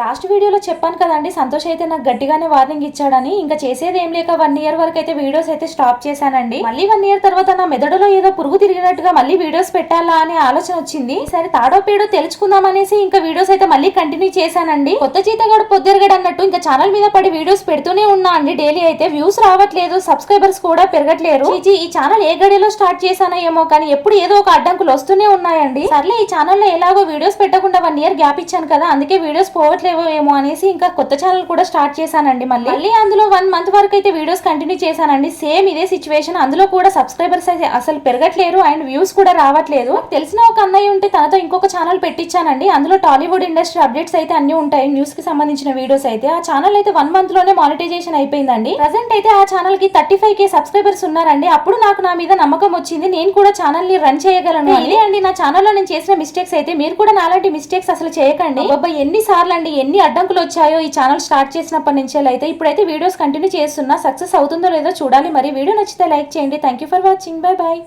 Last వీడియోలో చెప్పాను కదండి సంతోష్ అయితే నాకు గట్టిగానే వార్నింగ్ ఇచ్చాడని. ఇంకా చేసేది ఏం లేక వన్ ఇయర్ వరకు అయితే వీడియోస్ అయితే స్టాప్ చేశానండి. మళ్ళీ వన్ ఇయర్ తర్వాత నా మెదడులో ఏదో పురుగు తిరిగినట్టుగా మళ్ళీ వీడియోస్ పెట్టాలా అనే ఆలోచన వచ్చింది. సరే తాడో పేడో తెలుసుకుందాం అనేసి ఇంకా వీడియోస్ అయితే మళ్ళీ కంటిన్యూ చేశానండి. కొత్త జీతగాడు పొద్దురగడు అన్నట్టు ఇంకా ఛానల్ మీద పడి వీడియోస్ పెడుతూనే ఉన్నా అండి. డైలీ అయితే వ్యూస్ రావట్లేదు సబ్స్క్రైబర్స్ కూడా పెరగట్లేరు. ఈ ఛానల్ ఏ గడిలో స్టార్ట్ చేశానో ఏమో కానీ ఎప్పుడు ఏదో ఒక అడ్డంకులు వస్తూనే ఉన్నాయండి. సర్లే ఈ ఛానల్లో ఎలాగో వీడియోస్ పెట్టకుండా వన్ ఇయర్ గ్యాప్ ఇచ్చాను కదా అందుకే వీడియోస్ పోవట్లేదు. ఏమో అనేసి ఇంకా కొత్త ఛానల్ కూడా స్టార్ట్ చేశానండి మళ్ళీ. మళ్ళీ అందులో వన్ మంత్ వరకు అయితే వీడియోస్ కంటిన్యూ చేశానండి. సేమ్ ఇదే సిచ్యువేషన్ అందులో కూడా సబ్స్క్రైబర్స్ అయితే అసలు పెరగట్లేరు అండ్ వ్యూస్ కూడా రావట్లేదు. తెలిసిన ఒక అన్నయ్య ఉంటే తనతో ఇంకొక ఛానల్ పెట్టించానండి. అందులో టాలీవుడ్ ఇండస్ట్రీ అప్డేట్స్ అయితే అన్ని ఉంటాయి. న్యూస్కి సంబంధించిన వీడియోస్ అయితే. ఆ ఛానల్ అయితే వన్ మంత్లోనే మానిటైజేషన్ అయిపోయిందండి. ప్రజెంట్ అయితే ఆ ఛానల్కి థర్టీ ఫైవ్ కే సబ్స్క్రైబర్స్ ఉన్నారండి. అప్పుడు నాకు నా మీద నమ్మకం వచ్చింది. నేను కూడా ఛానల్ని రన్ చేయగలను అండి నా ఛానల్లో నేను చేసిన మిస్టేక్స్ అయితే మీరు కూడా నాలాంటి మిస్టేక్స్ అసలు చేయకండి. బాబా ఎన్ని సార్లు అండి ఎన్ని అడ్డంకులు వచ్చాయో ఈ ఛానల్ స్టార్ట్ చేసినప్పటి నుంచే అయితే ఇప్పుడైతే వీడియోస్ కంటిన్యూ చేస్తున్నా సక్సెస్ అవుతుందో లేదో చూడాలి. మరి వీడియో నచ్చితే లైక్ చేయండి. Thank you for watching bye bye